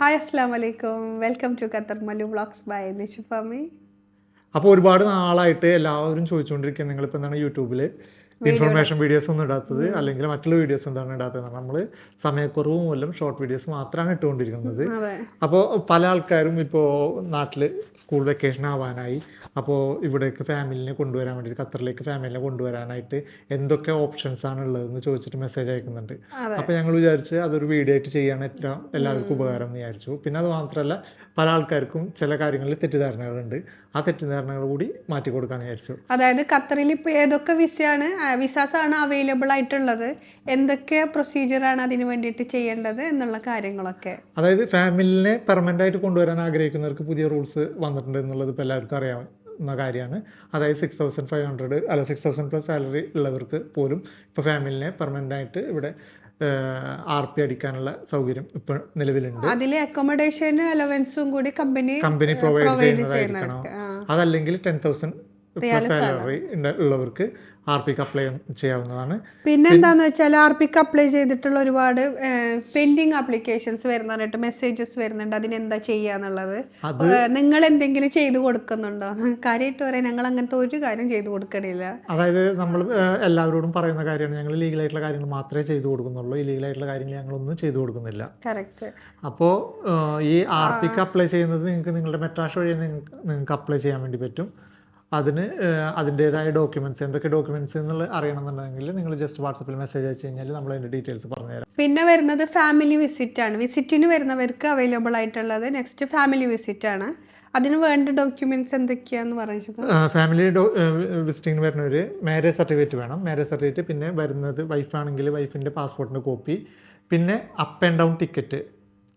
Hi അസ്സാം വലൈക്കും welcome to Qatar Mallu vlogs by Nishufami. അപ്പോൾ ഒരുപാട് നാളായിട്ട് എല്ലാവരും ചോദിച്ചുകൊണ്ടിരിക്കുക നിങ്ങളിപ്പോൾ എന്താണ് യൂട്യൂബിൽ ഇൻഫർമേഷൻ വീഡിയോസ് ഒന്നും ഇടാത്തത് അല്ലെങ്കിൽ മറ്റുള്ള വീഡിയോസ് എന്താണ് ഇടാത്തത് നമ്മൾ സമയക്കുറവ് മൂലം ഷോർട്ട് വീഡിയോസ് മാത്രമാണ് ഇട്ടുകൊണ്ടിരിക്കുന്നത്. അപ്പോൾ പല ആൾക്കാരും ഇപ്പോൾ നാട്ടിൽ സ്കൂൾ വെക്കേഷൻ ആവാനായി അപ്പോൾ ഇവിടേക്ക് ഫാമിലിനെ കൊണ്ടുവരാൻ വേണ്ടിയിട്ട് ഖത്തറിലേക്ക് ഫാമിലിനെ കൊണ്ടുവരാനായിട്ട് എന്തൊക്കെ ഓപ്ഷൻസ് ആണ് ഉള്ളതെന്ന് ചോദിച്ചിട്ട് മെസ്സേജ് അയക്കുന്നുണ്ട്. അപ്പോൾ ഞങ്ങൾ വിചാരിച്ച് അതൊരു വീഡിയോ ആയിട്ട് ചെയ്യാൻ ഏറ്റവും എല്ലാവർക്കും ഉപകാരം എന്ന് വിചാരിച്ചു. പിന്നെ അത് മാത്രമല്ല പല ആൾക്കാർക്കും ചില കാര്യങ്ങളിൽ തെറ്റിദ്ധാരണകളുണ്ട്. ആ തെറ്റിദ്ധാരണകൾ കൂടി മാറ്റി കൊടുക്കാമെന്ന് വിചാരിച്ചു. അതായത് ഖത്തറിൽ ഇപ്പോൾ ഏതൊക്കെ വിസയാണ് വിസാസ് ആണ് അവൈലബിൾ ആയിട്ടുള്ളത്. എന്തൊക്കെ പ്രൊസീജിയറാണ് അതിന് വേണ്ടിയിട്ട് ചെയ്യേണ്ടത് എന്നുള്ള കാര്യങ്ങളൊക്കെ? അതായത് ഫാമിലിനെ പെർമനന്റ് ആയിട്ട് കൊണ്ടുവരാൻ ആഗ്രഹിക്കുന്നവർക്ക് പുതിയ റൂൾസ് വന്നിട്ടുണ്ട് എന്നുള്ളത് ഇപ്പോൾ എല്ലാവർക്കും അറിയാം എന്ന കാര്യമാണ്. അതായത് സിക്സ് തൗസൻഡ് ഫൈവ് ഹൺഡ്രഡ് അല്ല സിക്സ് തൗസൻഡ് പ്ലസ് സാലറി ഉള്ളവർക്ക് പോലും ഇപ്പോൾ ഫാമിലിനെ പെർമനന്റ് ആയിട്ട് ഇവിടെ ആർ പി അടിക്കാനുള്ള സൗകര്യം ഇപ്പോൾ നിലവിലുണ്ട്. അതിൽ അക്കോമഡേഷൻ അലവൻസും കൂടി കമ്പനി കമ്പനി പ്രൊവൈഡ് ചെയ്യുന്നതായിരിക്കണം. അതല്ലെങ്കിൽ ടെൻ തൗസൻഡ് സാലറി ഉള്ളവർക്ക് ആർ പിക്ക് അപ്ലൈ ചെയ്യാവുന്നതാണ്. പിന്നെ എന്താന്ന് വെച്ചാൽ ആർ പിക്ക് അപ്ലൈ ചെയ്തിട്ടുള്ള ഒരുപാട് പെൻഡിങ് അപ്ലിക്കേഷൻസ് വരുന്നതായിട്ട് മെസ്സേജസ് വരുന്നുണ്ട്. അതിനെന്താ ചെയ്യാന്നുള്ളത് നിങ്ങൾ എന്തെങ്കിലും ചെയ്തു കൊടുക്കുന്നുണ്ടോ? കാര്യമായിട്ട് പറയാൻ ഞങ്ങൾ അങ്ങനത്തെ ഒരു കാര്യം ചെയ്തു കൊടുക്കണില്ല. അതായത് നമ്മൾ എല്ലാവരോടും പറയുന്ന കാര്യമാണ്. ഞങ്ങൾ ലീഗൽ ആയിട്ടുള്ള കാര്യങ്ങൾ മാത്രമേ ചെയ്തു കൊടുക്കുന്നുള്ളൂ. ഇല്ലീഗലായിട്ടുള്ള കാര്യങ്ങൾ ഞങ്ങളൊന്നും ചെയ്തു കൊടുക്കുന്നില്ല. കറക്റ്റ് അപ്പോൾ ഈ ആർ പിക്ക് അപ്ലൈ ചെയ്യുന്നത് നിങ്ങൾക്ക് നിങ്ങളുടെ മെട്രാഷ് വഴി നിങ്ങൾക്ക് അപ്ലൈ ചെയ്യാൻ വേണ്ടി പറ്റും. അതിന് അതിന്റെതായ അതിന്റേതായ എന്തൊക്കെ ഡോക്യുമെന്റ്സ് എന്നുള്ള അറിയണമെന്നുണ്ടെങ്കിൽ നിങ്ങൾ ജസ്റ്റ് വാട്സപ്പിൽ മെസ്സേജ് അയച്ചു കഴിഞ്ഞാൽ നമ്മൾ അതിന്റെ ഡീറ്റെയിൽസ് പറഞ്ഞുതരാം. പിന്നെ വരുന്നത് ഫാമിലി വിസിറ്റ് ആണ്. വിസിറ്റിന് വരുന്നവർക്ക് അവൈലബിൾ ആയിട്ടുള്ളത് നെക്സ്റ്റ് ഫാമിലി വിസിറ്റ് ആണ്. അതിന് വേണ്ട ഡോക്യുമെന്റ്സ് എന്തൊക്കെയാന്ന് പറഞ്ഞു ഫാമിലി വിസിറ്റിംഗിന് വരുന്നവർ മാരേജ് സർട്ടിഫിക്കറ്റ് വേണം. മാരേജ് സർട്ടിഫിക്കറ്റ് പിന്നെ വരുന്നത് വൈഫാണെങ്കിൽ വൈഫിന്റെ പാസ്പോർട്ടിന്റെ കോപ്പി പിന്നെ അപ്പ് ആൻഡ് ഡൗൺ ടിക്കറ്റ്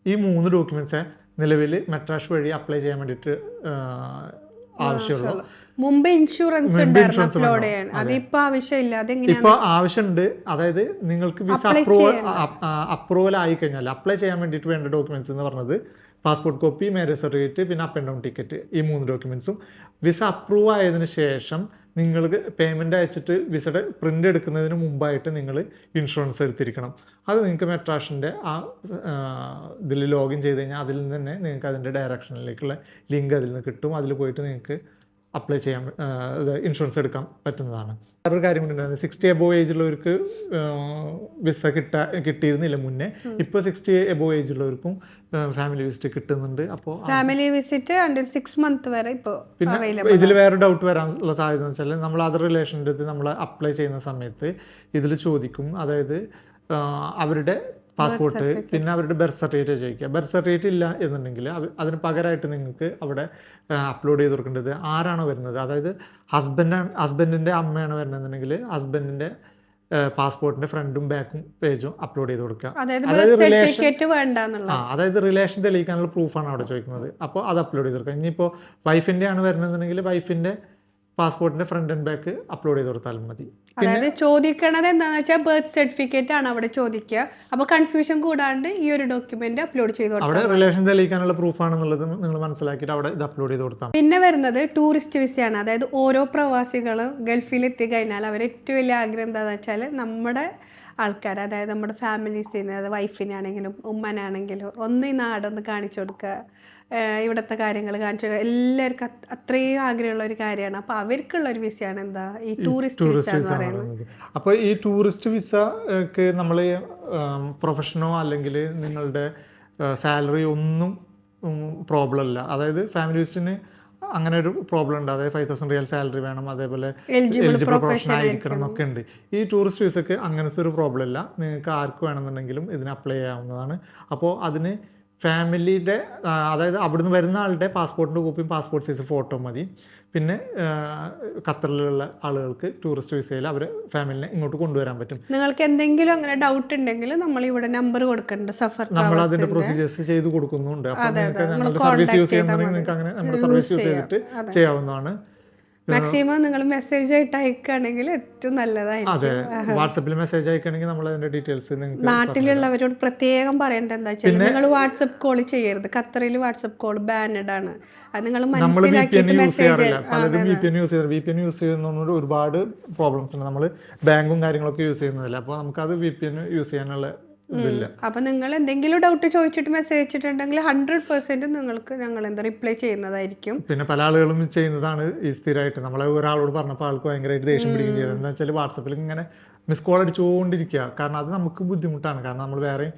ഈ മൂന്ന് ഡോക്യുമെന്റ്സ് നിലവിൽ മെട്രാഷ് വഴി അപ്ലൈ ചെയ്യാൻ വേണ്ടിയിട്ട് ആവശ്യമുള്ളൂ. മുമ്പ് ഇൻഷുറൻസ് അതിപ്പോ ആവശ്യമില്ല. ഇപ്പോൾ ആവശ്യമുണ്ട്. അതായത് നിങ്ങൾക്ക് വിസ അപ്രൂവൽ അപ്രൂവൽ ആയി കഴിഞ്ഞാൽ അപ്ലൈ ചെയ്യാൻ വേണ്ടിയിട്ട് വേണ്ട ഡോക്യുമെന്റ്സ് എന്ന് പറഞ്ഞത് പാസ്പോർട്ട് കോപ്പി മാരേജ് സർട്ടിഫിക്കറ്റ് പിന്നെ അപ്പ് ആൻഡ് ഡൗൺ ടിക്കറ്റ് ഈ മൂന്ന് ഡോക്യുമെന്റ്സും വിസ അപ്രൂവ് ആയതിനു ശേഷം നിങ്ങൾക്ക് പേയ്മെന്റ് അയച്ചിട്ട് വിസയുടെ പ്രിന്റ് എടുക്കുന്നതിന് മുമ്പായിട്ട് നിങ്ങൾ ഇൻഷുറൻസ് എടുത്തിരിക്കണം. അത് നിങ്ങൾക്ക് മെട്രാഷിന്റെ ആ ഇതിൽ ലോഗിൻ ചെയ്ത് കഴിഞ്ഞാൽ അതിൽ നിന്ന് തന്നെ നിങ്ങൾക്ക് അതിന്റെ ഡയറക്ഷനിലേക്കുള്ള ലിങ്ക് അതിൽ നിന്ന് കിട്ടും. അതിൽ പോയിട്ട് നിങ്ങൾക്ക് അപ്ലൈ ചെയ്യാൻ ഇൻഷുറൻസ് എടുക്കാൻ പറ്റുന്നതാണ്. വേറൊരു കാര്യം ഉണ്ടായിരുന്നു. സിക്സ്റ്റി എബോവ് ഏജ് ഉള്ളവർക്ക് വിസ കിട്ട കിട്ടിയിരുന്നില്ല മുന്നേ. ഇപ്പോൾ സിക്സ്റ്റി എബോവ് ഏജ് ഉള്ളവർക്കും ഫാമിലി വിസിറ്റ് കിട്ടുന്നുണ്ട്. അപ്പോൾ family visit until six month വരെ ഇപ്പോ പിന്നെ ഇതിൽ വേറെ ഡൗട്ട് വരാനുള്ള സാധ്യത എന്ന് വെച്ചാൽ നമ്മൾ അതർ റിലേഷന്റെ നമ്മൾ അപ്ലൈ ചെയ്യുന്ന സമയത്ത് ഇതിൽ ചോദിക്കും. അതായത് അവരുടെ പാസ്പോർട്ട് പിന്നെ അവരുടെ ബർത്ത് സർട്ടിഫിക്കറ്റ് ചോദിക്കുക. ബർത്ത് സർട്ടിഫിക്കറ്റ് ഇല്ല എന്നുണ്ടെങ്കിൽ അതിന് പകരമായിട്ട് നിങ്ങൾക്ക് അവിടെ അപ്ലോഡ് ചെയ്ത് കൊടുക്കേണ്ടത് ആരാണോ വരുന്നത്? അതായത് ഹസ്ബൻഡ് ഹസ്ബൻഡിന്റെ അമ്മയാണ് വരുന്നതെന്നുണ്ടെങ്കിൽ ഹസ്ബൻഡിന്റെ പാസ്പോർട്ടിന്റെ ഫ്രണ്ടും ബാക്കും പേജും അപ്ലോഡ് ചെയ്ത് കൊടുക്കുക. അതായത് അതായത് ആ റിലേഷൻ തെളിയിക്കാനുള്ള പ്രൂഫാണ് അവിടെ ചോദിക്കുന്നത്. അപ്പോൾ അത് അപ്ലോഡ് ചെയ്ത് കൊടുക്കുക. ഇനിയിപ്പോൾ വൈഫിന്റെ ആണ് വരുന്നതെന്നുണ്ടെങ്കിൽ വൈഫിന്റെ പാസ്പോർട്ടിന്റെ ഫ്രണ്ട് ആൻഡ് ബാക്ക് അപ്ലോഡ് ചെയ്ത് കൊടുത്താലും മതി. അതായത് ചോദിക്കണത് എന്താണെന്ന് വെച്ചാൽ ബർത്ത് സർട്ടിഫിക്കറ്റ് ആണ് അവിടെ ചോദിക്കുക അപ്പോൾ കൺഫ്യൂഷൻ കൂടാണ്ട് ഈ ഒരു ഡോക്യുമെന്റ് അപ്ലോഡ് ചെയ്ത് കൊടുക്കുക അവിടെ റിലേഷൻ തെളിയിക്കാനുള്ള പ്രൂഫ് ആണെന്നുള്ളത് നിങ്ങൾ മനസ്സിലാക്കിയിട്ട് അവിടെ ഇത് അപ്ലോഡ് ചെയ്ത് കൊടുത്താൽ പിന്നെ വരുന്നത് ടൂറിസ്റ്റ് വിസയാണ് അതായത് ഓരോ പ്രവാസികളും ഗൾഫിൽ എത്തി കഴിഞ്ഞാൽ അവർ ഏറ്റവും വലിയ ആഗ്രഹം എന്താണെന്ന് വെച്ചാൽ നമ്മുടെ ആൾക്കാർ അതായത് നമ്മുടെ ഫാമിലീസിന് അത് വൈഫിനാണെങ്കിലും ഉമ്മനാണെങ്കിലും ഒന്ന് ഈ നാടൊന്ന് കാണിച്ചു കൊടുക്കുക ഇവിടുത്തെ കാര്യങ്ങൾ കാണിച്ചു കൊടുക്കുക എല്ലാവർക്കും അത്രയും ആഗ്രഹമുള്ള ഒരു കാര്യമാണ്. അപ്പോൾ അവർക്കുള്ള ഒരു വിസയാണ് എന്താ? ഈ ടൂറിസ്റ്റ് വിസ എന്ന് പറയുന്നത്. അപ്പോൾ ഈ ടൂറിസ്റ്റ് വിസക്ക് നമ്മൾ പ്രൊഫഷനോ അല്ലെങ്കിൽ നിങ്ങളുടെ സാലറി ഒന്നും പ്രോബ്ലം അല്ല അതായത് ഫാമിലി വിസിറ്റിന് അങ്ങനെ ഒരു പ്രോബ്ലം ഉണ്ട്. അതായത് ഫൈവ് തൗസൻഡ് റിയൽ സാലറി വേണം അതേപോലെ എലിജിബിൾ പ്രൊഫഷണൽ ആയിരിക്കണം. എന്നൊക്കെ ഉണ്ട്. ഈ ടൂറിസ്റ്റ് വിസക്ക് അങ്ങനത്തെ ഒരു പ്രോബ്ലം ഇല്ല. നിങ്ങൾക്ക് ആർക്ക് വേണമെന്നുണ്ടെങ്കിലും ഇതിന് അപ്ലൈ ചെയ്യാവുന്നതാണ്. അപ്പോൾ അതിന് ഫാമിലിയുടെ അതായത് അവിടുന്ന് വരുന്ന ആളുടെ പാസ്പോർട്ടിന്റെ കോപ്പിയും പാസ്പോർട്ട് സൈസ് ഫോട്ടോ മതി. പിന്നെ ഖത്തറിലുള്ള ആളുകൾക്ക് ടൂറിസ്റ്റ് വിസയിൽ അവർ ഫാമിലിനെ ഇങ്ങോട്ട് കൊണ്ടുവരാൻ പറ്റും. നിങ്ങൾക്ക് എന്തെങ്കിലും അങ്ങനെ ഡൗട്ട് ഉണ്ടെങ്കിൽ നമ്മൾ ഇവിടെ നമ്പർ കൊടുക്കേണ്ട സഫർ നമ്മൾ അതിന്റെ. പ്രൊസീജിയേഴ്സ് ചെയ്ത് കൊടുക്കുന്നുണ്ട്. അപ്പോൾ നിങ്ങൾക്ക് ഞങ്ങളുടെ സർവീസ് യൂസ് ചെയ്താൽ നിങ്ങൾക്ക് അങ്ങനെ നമ്മുടെ സർവീസ് യൂസ് ചെയ്തിട്ട് ചെയ്യാവുന്നതാണ്. മാക്സിമം നിങ്ങൾ മെസ്സേജ് ആയിട്ട് അയക്കുകയാണെങ്കിൽ ഏറ്റവും നല്ലതായിരിക്കും. അതെ. വാട്സപ്പിൽ മെസ്സേജ് അയക്കുകയാണെങ്കിൽ നമ്മൾ അതിന്റെ ഡീറ്റെയിൽസ് നാട്ടിലുള്ളവരോട് പ്രത്യേകം പറയേണ്ടത് എന്താ വെച്ചാൽ നിങ്ങൾ വാട്സപ്പ് കോൾ ചെയ്യരുത്. ഖത്തറിൽ വാട്സപ്പ് കോൾ ബാനഡ് ആണ്. അത് നിങ്ങൾ നമ്മൾ വി പി എൻ മനസ്സിലാക്കിയിട്ട് യൂസ് മെസ്സേജ് ചെയ്യാറില്ല പലരും വി പി എൻ യൂസ് ചെയ്യാറ് വി പി എൻ യൂസ് ചെയ്യുന്നതുകൊണ്ട് ഒരുപാട് പ്രോബ്ലംസ് ഉണ്ട്. നമ്മൾ ബാങ്കും കാര്യങ്ങളൊക്കെ യൂസ് ചെയ്യുന്നതല്ല. അപ്പോൾ നമുക്കത് വി പി എൻ യൂസ് ചെയ്യാനുള്ള ഇതില്ല. അപ്പൊ നിങ്ങൾ എന്തെങ്കിലും ഡൗട്ട് ചോദിച്ചിട്ട് മെസ്സേജ് അയച്ചിട്ടുണ്ടെങ്കിൽ ഹൺഡ്രഡ് പെർസെന്റ് നിങ്ങൾക്ക് ഞങ്ങൾ എന്താ റിപ്ലൈ ചെയ്യുന്നതായിരിക്കും. പിന്നെ പല ആളുകളും ചെയ്യുന്നതാണ് ഈ സ്ഥിരമായിട്ട് നമ്മളെ ഒരാളോട് പറഞ്ഞപ്പോൾ ആൾക്ക് ഭയങ്കരമായിട്ട് ദേഷ്യം പിടിക്കുകയും ചെയ്തത് എന്താ വെച്ചാൽ വാട്സപ്പിൽ ഇങ്ങനെ മിസ് കോൾ അടിച്ചുകൊണ്ടിരിക്കുക. കാരണം അത് നമുക്ക് ബുദ്ധിമുട്ടാണ്. കാരണം നമ്മൾ വേറെ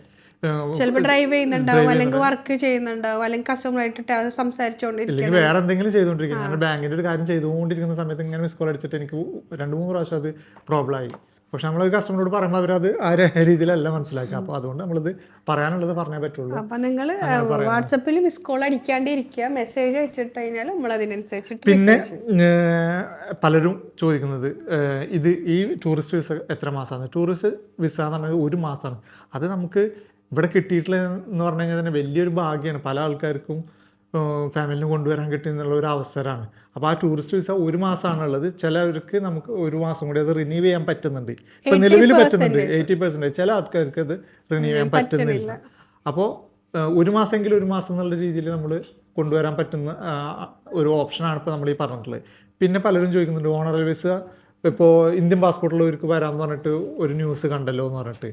ചിലപ്പോ ചിലപ്പോൾ ഡ്രൈവ് ചെയ്യുന്നുണ്ടാവും അല്ലെങ്കിൽ വർക്ക് ചെയ്യുന്നുണ്ടാവും അല്ലെങ്കിൽ കസ്റ്റമറായിട്ട് സംസാരിച്ചുകൊണ്ടിരിക്കും ഇല്ലെങ്കിൽ വേറെ എന്തെങ്കിലും ചെയ്തുകൊണ്ടിരിക്കും ഞാൻ ബാങ്കിന്റെ ഒരു കാര്യം ചെയ്തുകൊണ്ടിരിക്കുന്ന സമയത്ത് ഇങ്ങനെ മിസ് കോൾ അടിച്ചിട്ട് എനിക്ക് രണ്ട് മൂന്ന് പ്രാവശ്യം അത് പ്രോബ്ലം ആയി. പക്ഷെ നമ്മൾ കസ്റ്റമറോട് പറയുമ്പോൾ അവരത് ആ രീതിയിലല്ല മനസ്സിലാക്കുക. അപ്പോൾ അതുകൊണ്ട് നമ്മളിത് പറയാനുള്ളത് പറഞ്ഞേ പറ്റുള്ളൂ. അപ്പൊ നിങ്ങൾ വാട്സപ്പിൽ മിസ് കോൾ അടിക്കാണ്ടിരിക്കുക. മെസ്സേജ് അയച്ചിട്ട് കഴിഞ്ഞാൽ നമ്മൾ അതിനനുസരിച്ച് പിന്നെ പലരും ചോദിക്കുന്നത് ഇത് ഈ ടൂറിസ്റ്റ് വിസ എത്ര മാസമാണ് ടൂറിസ്റ്റ് വിസ എന്ന് പറഞ്ഞത് ഒരു മാസമാണ് അത് നമുക്ക് ഇവിടെ കിട്ടിയിട്ടുള്ള എന്ന് പറഞ്ഞു കഴിഞ്ഞാൽ തന്നെ വലിയൊരു ഭാഗ്യമാണ് പല ആൾക്കാർക്കും ഫാമിലിനെ കൊണ്ടുവരാൻ കിട്ടി എന്നുള്ള ഒരു അവസരമാണ്. അപ്പോൾ ആ ടൂറിസ്റ്റ് വിസ ഒരു മാസമാണുള്ളത് ചിലവർക്ക് നമുക്ക് ഒരു മാസം കൂടി അത് റിന്യൂ ചെയ്യാൻ പറ്റുന്നുണ്ട്. ഇപ്പം നിലവിൽ പറ്റുന്നുണ്ട്. എയ്റ്റി പെർസെന്റേജ് ചില ആൾക്കാർക്ക് അത് റിന്യൂ ചെയ്യാൻ പറ്റുന്നില്ല. അപ്പോൾ ഒരു മാസമെങ്കിലും ഒരു മാസം എന്നുള്ള രീതിയിൽ നമ്മൾ കൊണ്ടുവരാൻ പറ്റുന്ന ഒരു ഓപ്ഷനാണ് ഇപ്പോൾ നമ്മൾ ഈ പറഞ്ഞിട്ടുള്ളത്. പിന്നെ പലരും ചോദിക്കുന്നുണ്ട് ഓണറൽ വിസ ഇപ്പോൾ ഇന്ത്യൻ പാസ്പോർട്ടുള്ളവർക്ക് വരാമെന്ന് പറഞ്ഞിട്ട് ഒരു ന്യൂസ് കണ്ടല്ലോ എന്ന് പറഞ്ഞിട്ട്.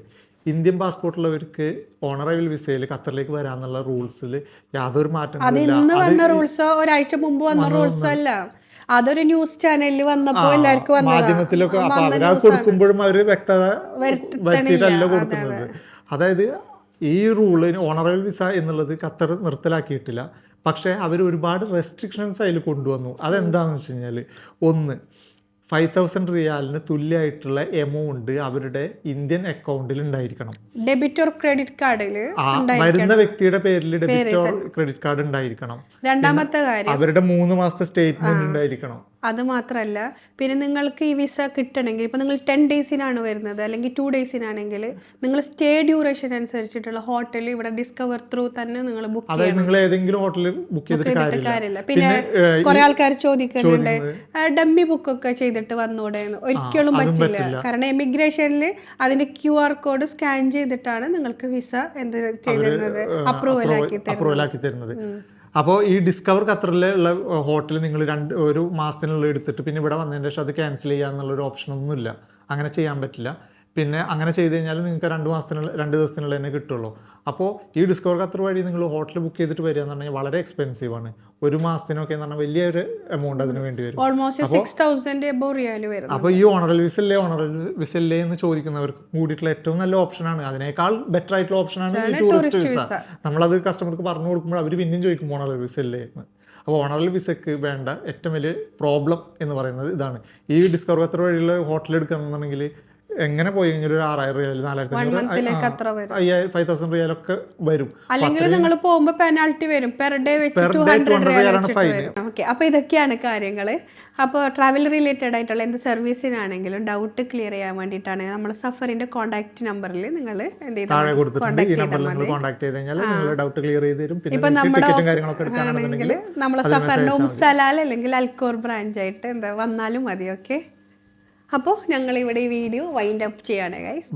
ഇന്ത്യൻ പാസ്പോർട്ടുള്ളവർക്ക് ഓണറബിൾ വിസയിൽ ഖത്തറിലേക്ക് വരാമെന്നുള്ള റൂൾസിൽ യാതൊരു മാറ്റം റൂൾസ് ഒരാഴ്ച മുമ്പ് വന്ന റൂൾസ് അല്ല. അതൊരു ന്യൂസ് ചാനലിൽ വന്നപ്പോ എല്ലാവർക്കും. മാധ്യമത്തിലൊക്കെ അപ്പൊ അവരാ. കൊടുക്കുമ്പോഴും അവർ വ്യക്തത വരുത്തിയിട്ടല്ല കൊടുക്കുന്നത്. അതായത് ഈ റൂൾ ഓണറബിൾ വിസ എന്നുള്ളത് ഖത്തർ നിർത്തലാക്കിയിട്ടില്ല. പക്ഷേ അവർ ഒരുപാട് റെസ്ട്രിക്ഷൻസ് അതിൽ കൊണ്ടുവന്നു. അതെന്താണെന്ന് വെച്ച് കഴിഞ്ഞാൽ ഒന്ന് ഫൈവ് തൗസൻഡ് റിയാലിന് തുല്യമായിട്ടുള്ള എമൗണ്ട് അവരുടെ ഇന്ത്യൻ അക്കൗണ്ടിൽ ഉണ്ടായിരിക്കണം. ഡെബിറ്റ് ഓർ ക്രെഡിറ്റ് കാർഡിൽ വരുന്ന വ്യക്തിയുടെ പേരിൽ ഡെബിറ്റ് ഓർ ക്രെഡിറ്റ് കാർഡ് ഉണ്ടായിരിക്കണം. രണ്ടാമത്തെ കാര്യം. അവരുടെ മൂന്ന് മാസത്തെ സ്റ്റേറ്റ്മെന്റ് ഉണ്ടായിരിക്കണം. അത് മാത്രമല്ല പിന്നെ നിങ്ങൾക്ക് ഈ വിസ കിട്ടണമെങ്കിൽ ഇപ്പോൾ നിങ്ങൾ ടെൻ ഡേയ്സിനാണ് വരുന്നത് അല്ലെങ്കിൽ ടു ഡേയ്സിനാണെങ്കിൽ നിങ്ങൾ സ്റ്റേ ഡ്യൂറേഷൻ അനുസരിച്ചിട്ടുള്ള ഹോട്ടൽ ഇവിടെ ഡിസ്കവർ ത്രൂ തന്നെ നിങ്ങൾ ബുക്ക് അതായത് നിങ്ങൾ ഏതെങ്കിലും ഹോട്ടലിൽ ബുക്ക് ചെയ്തിട്ട് കാര്യമില്ല. പിന്നെ കുറേ ആൾക്കാർ ചോദിക്കുന്നുണ്ട് ഡമ്മി ബുക്കൊക്കെ ചെയ്തിട്ട് വന്നൂടെ ഒരിക്കലും പറ്റില്ല. കാരണം എമിഗ്രേഷനിൽ അതിന്റെ ക്യു ആർ കോഡ് സ്കാൻ ചെയ്തിട്ടാണ് നിങ്ങൾക്ക് വിസ എന്ത് ചെയ്തിരുന്നത് അപ്രൂവൽ ആക്കി തരുന്നത്. അപ്രൂവൽ ആക്കി തരുന്നത്. അപ്പോൾ ഈ ഡിസ്കവർ ഖത്തറിലുള്ള ഹോട്ടൽ നിങ്ങൾ രണ്ട് ഒരു മാസത്തിനുള്ളിൽ എടുത്തിട്ട് പിന്നെ ഇവിടെ വന്നതിന് ശേഷം അത് ക്യാൻസൽ ചെയ്യാന്നുള്ളൊരു ഓപ്ഷൻ ഒന്നുമില്ല. അങ്ങനെ ചെയ്യാൻ പറ്റില്ല. പിന്നെ അങ്ങനെ ചെയ്ത് കഴിഞ്ഞാൽ നിങ്ങൾക്ക് രണ്ട് മാസത്തിനുള്ള രണ്ട് ദിവസത്തിനുള്ള തന്നെ കിട്ടുള്ളൂ. അപ്പോൾ ഈ ഡിസ്കവർ കത്ര വഴി നിങ്ങൾ ഹോട്ടൽ ബുക്ക് ചെയ്തിട്ട് വരിക എന്ന് പറഞ്ഞാൽ വളരെ എക്സ്പെൻസീവ് ആണ്. ഒരു മാസത്തിനൊക്കെ എന്ന് പറഞ്ഞാൽ വലിയൊരു എമൗണ്ട് അതിന് വേണ്ടി വരും. അപ്പോൾ ഈ ഓണറൽ വിസല്ലേ ഓണറൽ വിസല്ലേ എന്ന് ചോദിക്കുന്നവർക്ക് കൂടിയിട്ടുള്ള ഏറ്റവും നല്ല ഓപ്ഷനാണ് അതിനേക്കാൾ ബെറ്റർ ആയിട്ടുള്ള ഓപ്ഷനാണ് ടൂറിസ്റ്റ് വിസ നമ്മളത് കസ്റ്റമർക്ക് പറഞ്ഞു കൊടുക്കുമ്പോൾ അവർ പിന്നെയും ചോദിക്കും ഓണറൽ വിസ അല്ലേ എന്ന്. അപ്പോൾ ഓണറൽ വിസക്ക് വേണ്ട ഏറ്റവും വലിയ പ്രോബ്ലം എന്ന് പറയുന്നത് ഇതാണ്. ഈ ഡിസ്കവർ കത്ര വഴിയുള്ള ഹോട്ടൽ എടുക്കണമെന്നുണ്ടെങ്കിൽ എങ്ങനെ പോയി കഴിഞ്ഞാൽ ഒരു ആറായിരം റിയൽ നാലായിരത്തി ഫൈവ് തൗസൻഡ് റിയൽ ഒക്കെ വരും. അല്ലെങ്കിൽ നിങ്ങൾ പോകുമ്പോൾ പെനാൾട്ടി വരും. പെർ ഡേ വെച്ച് Per ടു ഹൺഡ്രഡ് 200 റിയാൽ റിയാലാണ് വെച്ചിട്ട് fine. വരും. ഓക്കെ അപ്പൊ ഇതൊക്കെയാണ് കാര്യങ്ങൾ അപ്പോൾ ട്രാവൽ റിലേറ്റഡ് ആയിട്ടുള്ള എന്ത് സർവീസിനാണെങ്കിലും ഡൗട്ട് ക്ലിയർ ചെയ്യാൻ വേണ്ടിയിട്ടാണ് നമ്മൾ സഫറിന്റെ കോൺടാക്ട് നമ്പറിൽ നിങ്ങൾ എന്ത് ചെയ്താൽ ഇപ്പൊ നമ്മുടെ നമ്മളെ സഫറിന്റെ ഉംസലാൽ അല്ലെങ്കിൽ അൽക്കോർ ബ്രാഞ്ച് ആയിട്ട് എന്താ വന്നാലും മതി ഓക്കെ അപ്പോൾ ഞങ്ങൾ ഇവിടെ ഈ വീഡിയോ വൈൻഡ് അപ്പ് ചെയ്യാണ് ഗൈസ്.